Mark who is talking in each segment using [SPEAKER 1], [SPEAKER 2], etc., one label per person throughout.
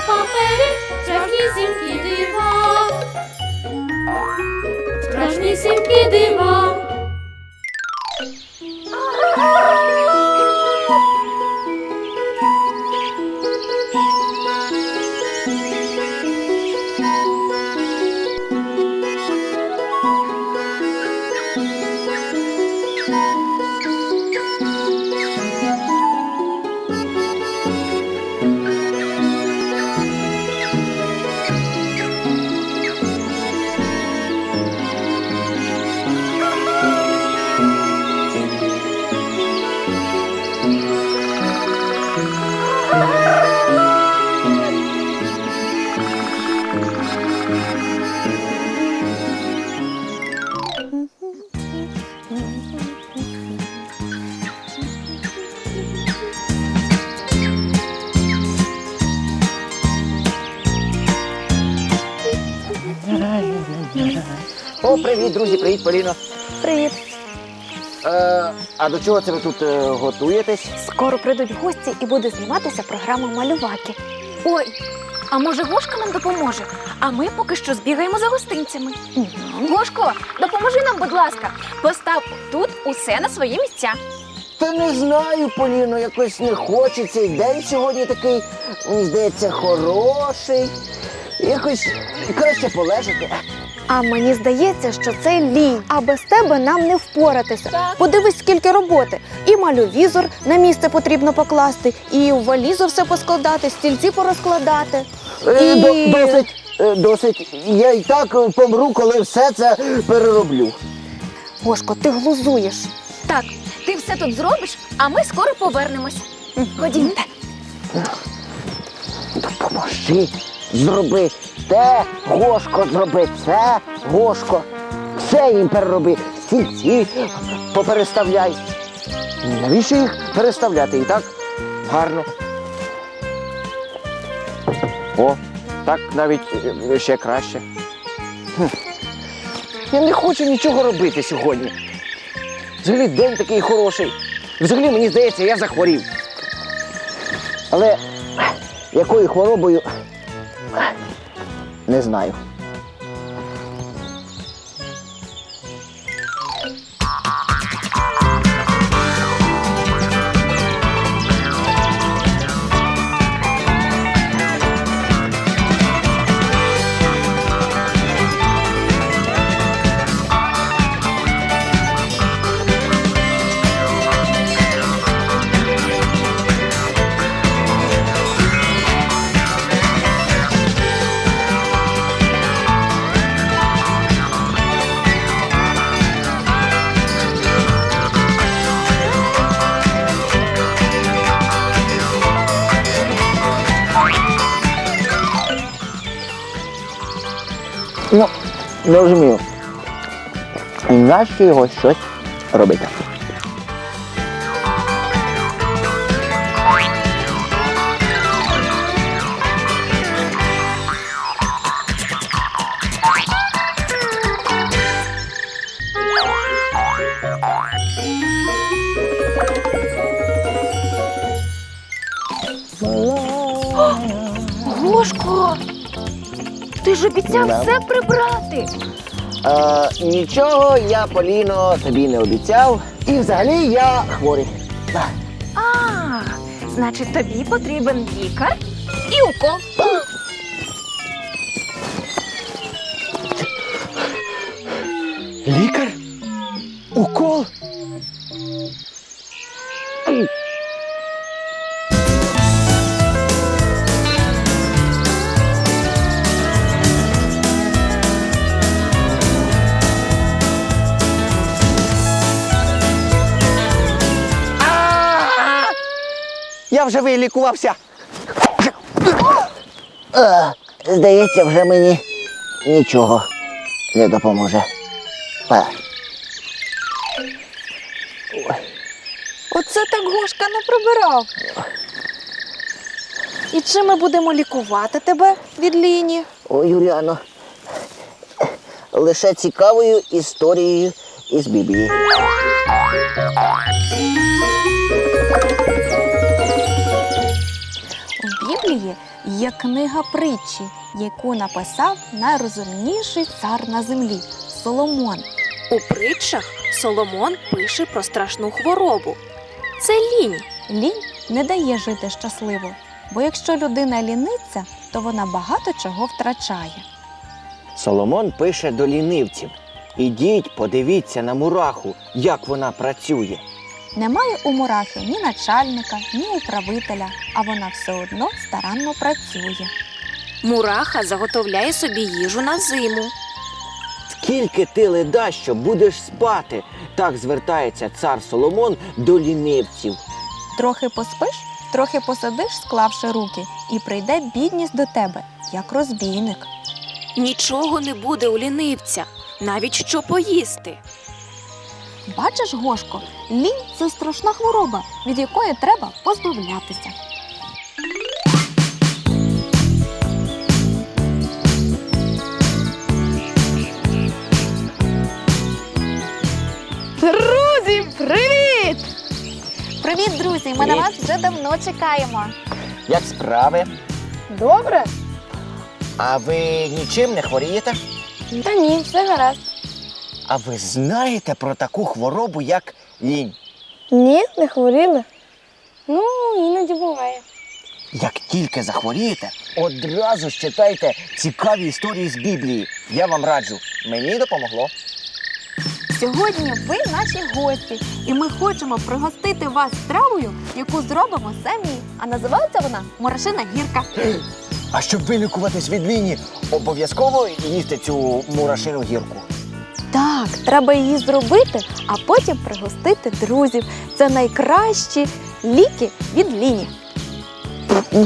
[SPEAKER 1] на папері страшнісінькі дива. Страшнісінькі дива.
[SPEAKER 2] Друзі, привіт, Поліно.
[SPEAKER 3] Привіт!
[SPEAKER 2] Е, а до чого це ви тут е, готуєтесь?
[SPEAKER 3] Скоро прийдуть гості і буде зніматися програма Малюваки.
[SPEAKER 4] Ой, а може Гошка нам допоможе? А ми поки що збігаємо за гостинцями. Гошко, допоможи нам, будь ласка. Постав тут усе на свої місця.
[SPEAKER 2] Та не знаю, Поліно, якось не хочеться. І день сьогодні такий, мені здається, хороший. Якось краще полежати.
[SPEAKER 3] А мені здається, що це лінь, а без тебе нам не впоратися.
[SPEAKER 4] Так.
[SPEAKER 3] Подивись, скільки роботи. І малювізор на місце потрібно покласти, і у валізу все поскладати, стільці порозкладати.
[SPEAKER 2] Е,
[SPEAKER 3] І-
[SPEAKER 2] до- досить, е, досить. Я і так е, помру, коли все це перероблю.
[SPEAKER 3] Гошко, ти глузуєш.
[SPEAKER 4] Так, ти все тут зробиш, а ми скоро повернемось. Ходімте.
[SPEAKER 2] Допоможи, зроби те, Гошко, зроби це, Гошко. Все їм перероби, стільці попереставляй. Навіщо їх переставляти? І так гарно. О, так навіть е, ще краще. Хм. Я не хочу нічого робити сьогодні. Взагалі день такий хороший. Взагалі, мені здається, я захворів. Але якою хворобою не знаю. Ну, не розумію. Нащо його щось робити?
[SPEAKER 4] Ж обіцяв
[SPEAKER 2] Да.
[SPEAKER 4] все прибрати.
[SPEAKER 2] Е, нічого я, Поліно, тобі не обіцяв. І взагалі я хворий.
[SPEAKER 4] А, значить, тобі потрібен лікар і укол.
[SPEAKER 2] Лікар? Я вже вилікувався. Е, Здається, вже мені нічого не допоможе.
[SPEAKER 3] Оце так Гошка не прибирав. І чим ми будемо лікувати тебе від ліні?
[SPEAKER 2] Ой, Юліано, лише цікавою історією із Біблії.
[SPEAKER 3] Біблії є книга притчі, яку написав найрозумніший цар на землі Соломон.
[SPEAKER 5] У притчах Соломон пише про страшну хворобу. Це лінь.
[SPEAKER 3] Лінь не дає жити щасливо, бо якщо людина ліниться, то вона багато чого втрачає.
[SPEAKER 2] Соломон пише до лінивців. Ідіть, подивіться на мураху, як вона працює.
[SPEAKER 3] Немає у мурахи ні начальника, ні управителя, а вона все одно старанно працює.
[SPEAKER 5] Мураха заготовляє собі їжу на зиму.
[SPEAKER 2] Скільки ти леда, що будеш спати? Так звертається цар Соломон до лінивців.
[SPEAKER 3] Трохи поспиш, трохи посидиш, склавши руки, і прийде бідність до тебе, як розбійник.
[SPEAKER 5] Нічого не буде у лінивця, навіть що поїсти.
[SPEAKER 3] Бачиш, Гошко, лінь це страшна хвороба, від якої треба позбавлятися. Друзі, привіт! Привіт, друзі! Ми на вас вже давно чекаємо.
[SPEAKER 2] Як справи?
[SPEAKER 3] Добре?
[SPEAKER 2] А ви нічим не хворієте?
[SPEAKER 3] Та ні, все гаразд.
[SPEAKER 2] А ви знаєте про таку хворобу, як лінь?
[SPEAKER 6] Ні, не хворіли. Ну, іноді буває.
[SPEAKER 2] Як тільки захворієте, одразу ж читайте цікаві історії з Біблії. Я вам раджу, мені допомогло.
[SPEAKER 3] Сьогодні ви наші гості, і ми хочемо пригостити вас стравою, яку зробимо самі. А називається вона Морошина гірка.
[SPEAKER 2] А щоб вилікуватись від ліні, обов'язково їсти цю мурашину гірку.
[SPEAKER 3] Так, треба її зробити, а потім пригостити друзів. Це найкращі ліки від ліні.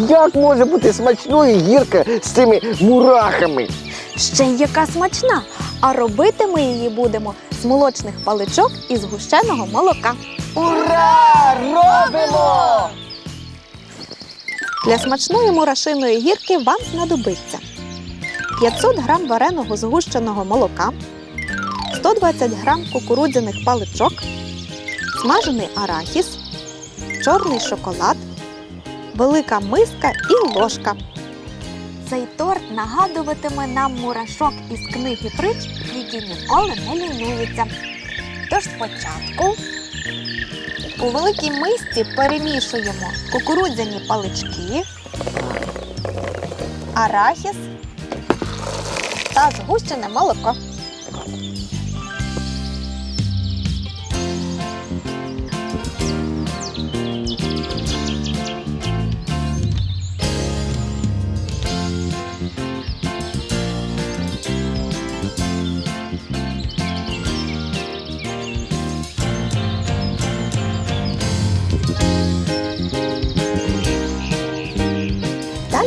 [SPEAKER 2] Як може бути смачною гірка з цими мурахами?
[SPEAKER 3] Ще й яка смачна. А робити ми її будемо з молочних паличок і згущеного молока.
[SPEAKER 2] Ура! Робимо!
[SPEAKER 3] Для смачної мурашиної гірки вам знадобиться 500 грам вареного згущеного молока, 120 грам кукурудзяних паличок, смажений арахіс, чорний шоколад, велика миска і ложка. Цей торт нагадуватиме нам мурашок із книги притч, які ніколи не лінуються. Тож спочатку у великій мисці перемішуємо кукурудзяні палички, арахіс та згущене молоко.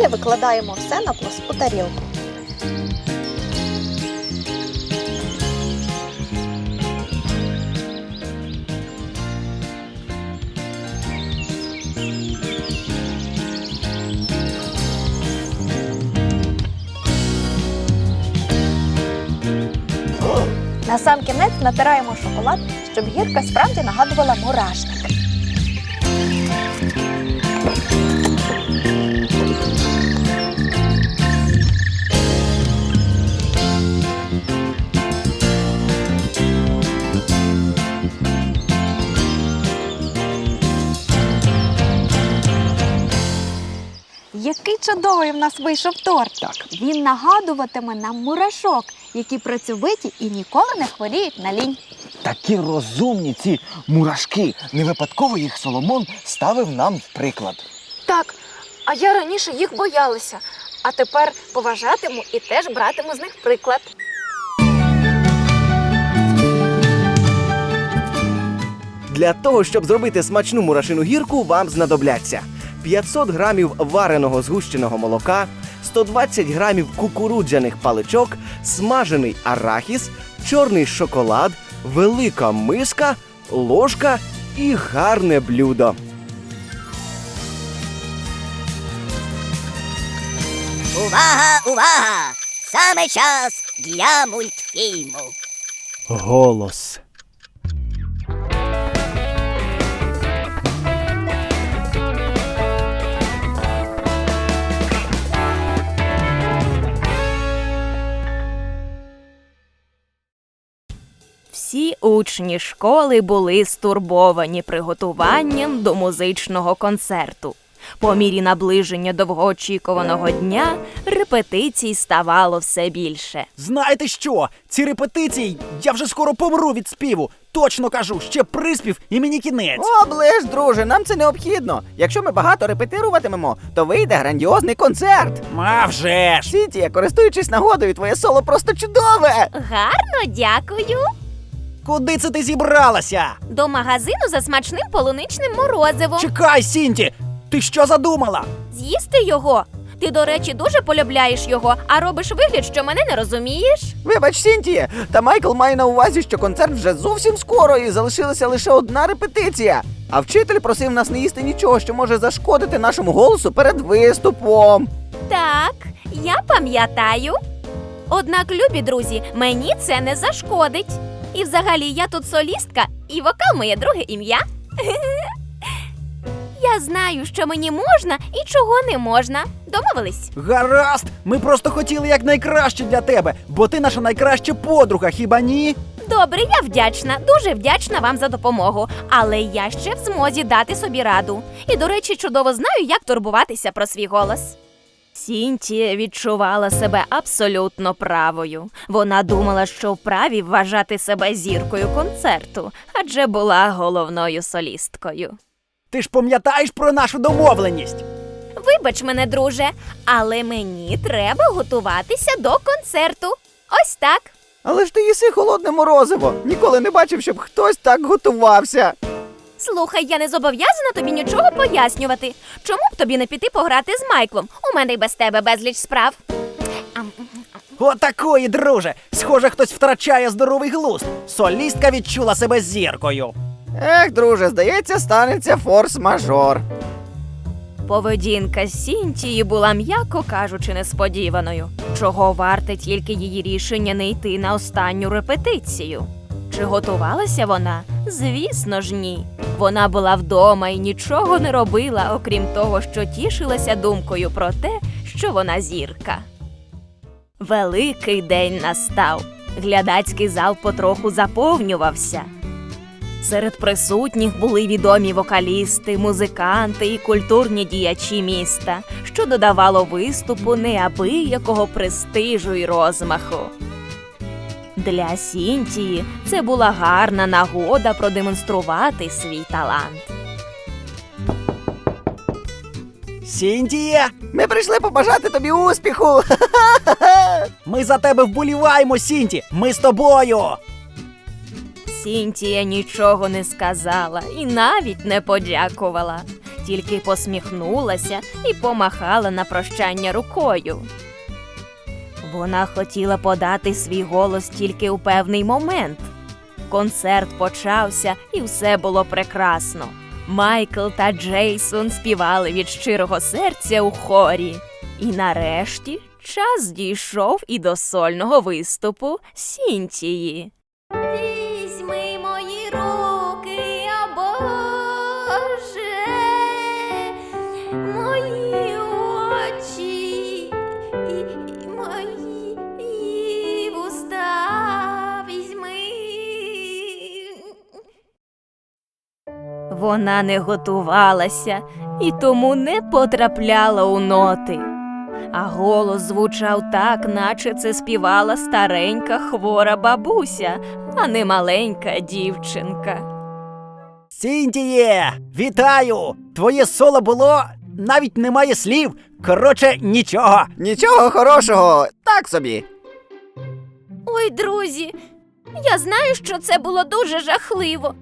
[SPEAKER 3] Далі викладаємо все на плоску тарілку. На сам кінець натираємо шоколад, щоб гірка справді нагадувала мурашник. Чудовий в нас вийшов торт.
[SPEAKER 2] Так.
[SPEAKER 3] Він нагадуватиме нам мурашок, які працьовиті і ніколи не хворіють на лінь.
[SPEAKER 2] Такі розумні ці мурашки. Не випадково їх Соломон ставив нам в приклад.
[SPEAKER 4] Так, а я раніше їх боялася, а тепер поважатиму і теж братиму з них приклад.
[SPEAKER 7] Для того, щоб зробити смачну мурашину гірку, вам знадобляться 500 грамів вареного згущеного молока, 120 грамів кукурудзяних паличок, смажений арахіс, чорний шоколад, велика миска, ложка і гарне блюдо.
[SPEAKER 8] Увага, увага! Саме час для мультфільму.
[SPEAKER 7] Голос.
[SPEAKER 9] Всі учні школи були стурбовані приготуванням до музичного концерту. По мірі наближення довгоочікуваного дня репетицій ставало все більше.
[SPEAKER 10] Знаєте що? Ці репетиції я вже скоро помру від співу. Точно кажу, ще приспів і мені кінець.
[SPEAKER 11] Оближ, друже, нам це необхідно. Якщо ми багато репетируватимемо, то вийде грандіозний концерт.
[SPEAKER 10] А вже ж!
[SPEAKER 11] Сітія, користуючись нагодою, твоє соло просто чудове.
[SPEAKER 4] Гарно, дякую.
[SPEAKER 10] Куди це ти зібралася?
[SPEAKER 4] До магазину за смачним полуничним морозивом.
[SPEAKER 10] Чекай, Сінті! Ти що задумала?
[SPEAKER 4] З'їсти його. Ти, до речі, дуже полюбляєш його, а робиш вигляд, що мене не розумієш.
[SPEAKER 11] Вибач, Сінтіє, та Майкл має на увазі, що концерт вже зовсім скоро і залишилася лише одна репетиція. А вчитель просив нас не їсти нічого, що може зашкодити нашому голосу перед виступом.
[SPEAKER 4] Так, я пам'ятаю. Однак, любі друзі, мені це не зашкодить. І взагалі я тут солістка, і вокал моє друге ім'я. Я знаю, що мені можна і чого не можна. Домовились?
[SPEAKER 10] Гаразд! Ми просто хотіли якнайкраще для тебе, бо ти наша найкраща подруга, хіба ні?
[SPEAKER 4] Добре, я вдячна, дуже вдячна вам за допомогу. Але я ще в змозі дати собі раду. І, до речі, чудово знаю, як турбуватися про свій голос.
[SPEAKER 9] Сінтія відчувала себе абсолютно правою. Вона думала, що вправі вважати себе зіркою концерту, адже була головною солісткою.
[SPEAKER 10] Ти ж пам'ятаєш про нашу домовленість?
[SPEAKER 4] Вибач мене, друже, але мені треба готуватися до концерту. Ось так.
[SPEAKER 11] Але ж ти їси холодне морозиво. Ніколи не бачив, щоб хтось так готувався.
[SPEAKER 4] Слухай, я не зобов'язана тобі нічого пояснювати. Чому б тобі не піти пограти з Майклом? У мене й без тебе безліч справ.
[SPEAKER 10] Отакої, друже! Схоже, хтось втрачає здоровий глузд. Солістка відчула себе зіркою.
[SPEAKER 11] Ех, друже, здається, станеться форс-мажор.
[SPEAKER 9] Поведінка Сінтії була, м'яко кажучи, несподіваною, чого варте тільки її рішення не йти на останню репетицію. Чи готувалася вона? Звісно ж, ні. Вона була вдома і нічого не робила, окрім того, що тішилася думкою про те, що вона зірка. Великий день настав. Глядацький зал потроху заповнювався. Серед присутніх були відомі вокалісти, музиканти і культурні діячі міста, що додавало виступу неабиякого престижу і розмаху. Для Сінтії це була гарна нагода продемонструвати свій талант.
[SPEAKER 10] Сінтія!
[SPEAKER 11] Ми прийшли побажати тобі успіху.
[SPEAKER 10] Ми за тебе вболіваємо, Сінті! Ми з тобою!
[SPEAKER 9] Сінтія нічого не сказала і навіть не подякувала, тільки посміхнулася і помахала на прощання рукою. Вона хотіла подати свій голос тільки у певний момент. Концерт почався, і все було прекрасно. Майкл та Джейсон співали від щирого серця у хорі. І нарешті час дійшов і до сольного виступу Сінтії. Вона не готувалася і тому не потрапляла у ноти. А голос звучав так, наче це співала старенька хвора бабуся, а не маленька дівчинка.
[SPEAKER 10] Сінтіє! Вітаю! Твоє соло було навіть немає слів. Коротше, нічого.
[SPEAKER 11] Нічого хорошого, так собі.
[SPEAKER 4] Ой, друзі, я знаю, що це було дуже жахливо.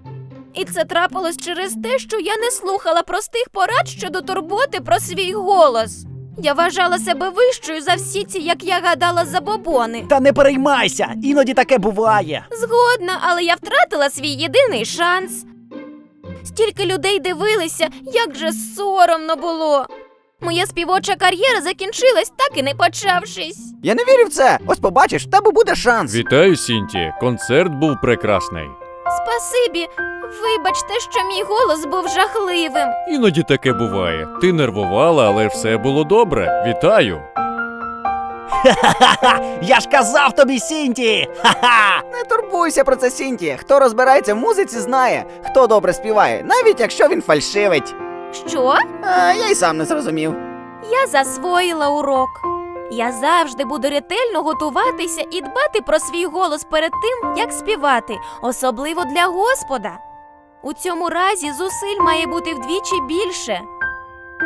[SPEAKER 4] І це трапилось через те, що я не слухала простих порад щодо турботи про свій голос.
[SPEAKER 9] Я вважала себе вищою за всі ці, як я гадала, забобони.
[SPEAKER 10] Та не переймайся, іноді таке буває.
[SPEAKER 9] Згодна, але я втратила свій єдиний шанс. Стільки людей дивилися, як же соромно було. Моя співоча кар'єра закінчилась, так і не почавшись.
[SPEAKER 11] Я не вірю в це. Ось побачиш, в тебе буде шанс.
[SPEAKER 12] Вітаю, Сінті. Концерт був прекрасний.
[SPEAKER 9] Спасибі, вибачте, що мій голос був жахливим.
[SPEAKER 12] Іноді таке буває. Ти нервувала, але все було добре. Вітаю.
[SPEAKER 10] Ха-ха! Я ж казав тобі, Сінті! Ха-ха!
[SPEAKER 11] Не турбуйся про це, Сінті. Хто розбирається в музиці, знає, хто добре співає, навіть якщо він фальшивить.
[SPEAKER 9] Що?
[SPEAKER 11] А, я й сам не зрозумів.
[SPEAKER 9] Я засвоїла урок. Я завжди буду ретельно готуватися і дбати про свій голос перед тим, як співати, особливо для Господа. У цьому разі зусиль має бути вдвічі більше.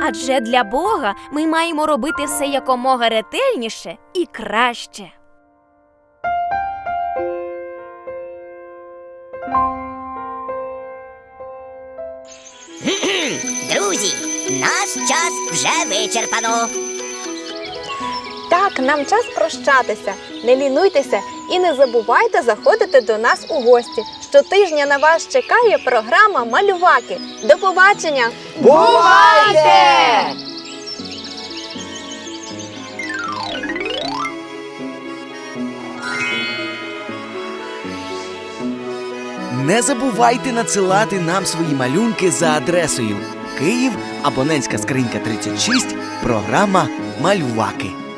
[SPEAKER 9] Адже для Бога ми маємо робити все якомога ретельніше і краще.
[SPEAKER 8] Друзі, наш час вже вичерпано.
[SPEAKER 3] Так, нам час прощатися. Не лінуйтеся і не забувайте заходити до нас у гості. Щотижня на вас чекає програма Малюваки. До побачення!
[SPEAKER 11] Бувайте!
[SPEAKER 7] Не забувайте надсилати нам свої малюнки за адресою Київ, абонентська скринька 36, програма Малюваки.